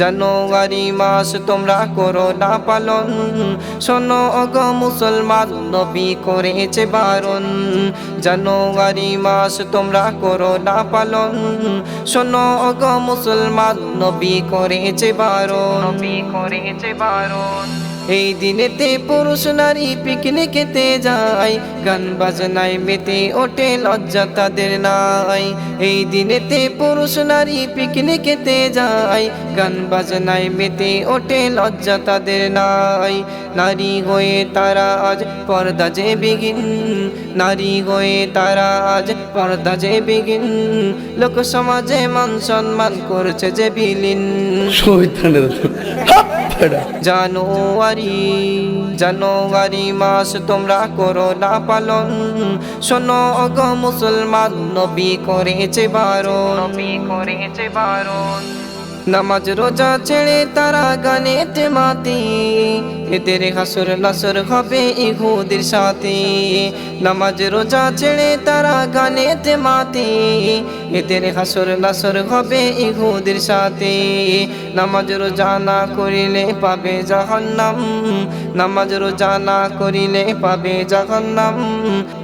জানুয়ারি মাস তোমরা করো না পালন। শোনো অগ মুসলমান, নবী করেছে বারণ। জানুয়ারি মাস তোমরা করো না পালন। শোনো অগ মুসলমান, নবী করেছে বারণ। নবী করেছে বারণ। এই দিনেতে পুরুষ নারী পিকনিকেতে যায়, গান বাজনায় মেতে ওঠে, লজ্জা তাদের নাই। এই দিনেতে পুরুষ নারী পিকনিকেতে যায়, গান বাজনায় মেতে ওঠে, লজ্জা তাদের নাই। নারী হয়ে তারা আজ পর্দা যে বিগিন নারী হয়ে তারা আজ পর্দা যে বিগিন লোক সমাজে মান সম্মান করছে যে বিলীন। জানুয়ারি জানুয়ারি মাস তোমরা করো না পালন। শোনো অগ মুসলমান নবী করেছে বারণ। নবী করেছে বারণ। নামাজ রোজা ছেড়ে তারা গানেতে মাতি। এদের হাসর নাসর হবে ইহুদের সাথে। নামাজ রোজা ছেড়ে তারা গানেতে মাতি। এদের হাসর নাসর হবে ইহুদের সাথে। নামাজ রোজা না করিলে পাবে জাহান্নাম। নামাজ রোজা না করিলে পাবে জাহান্নাম।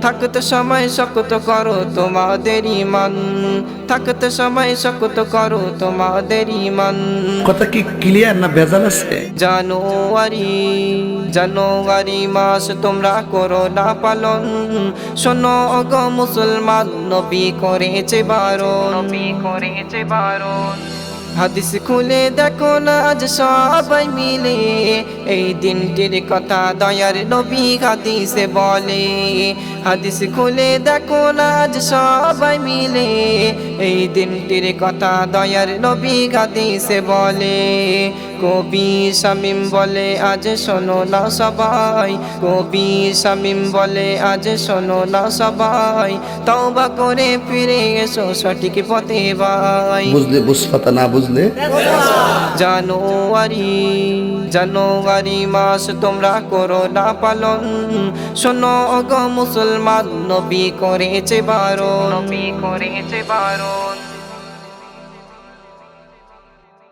থাকতে সময় শক্ত করো তোমাদের ইমান থাকতে সময় শক্ত করো তোমাদের ইমান। কথা কি ক্লিয়ার না ভেজাল আছে? জানুয়ারি জানুয়ারি মাস তোমরা করো না পালন। শোনো অগ মুসলমান নবী করেছে বারণ। নবী করেছে বারণ। হাদিস খুলে দেখো না আজ সবাই মিলে। এই দিনটির কথা দয়ার নবী হাদিসে বলে। হাদিস খুলে দেখো আজ সবাই মিলে। এই দিনটির কথা দয়ার নবী হাদিসে বলে। কবি শামিম বলে আজ শোনো না সবাই। কবি শামিম বলে আজ শোনো না সবাই। তওবা করে ফিরে এসো সঠিক পথে ভাই। বুঝলে বুঝপাতা না বুঝলে? জানুয়ারি জানুয়ারি। মাস তোমরা করো না পালন। শোনো অগ মুসলমান নবী করেছে বারণ। নবী করেছে বারণ।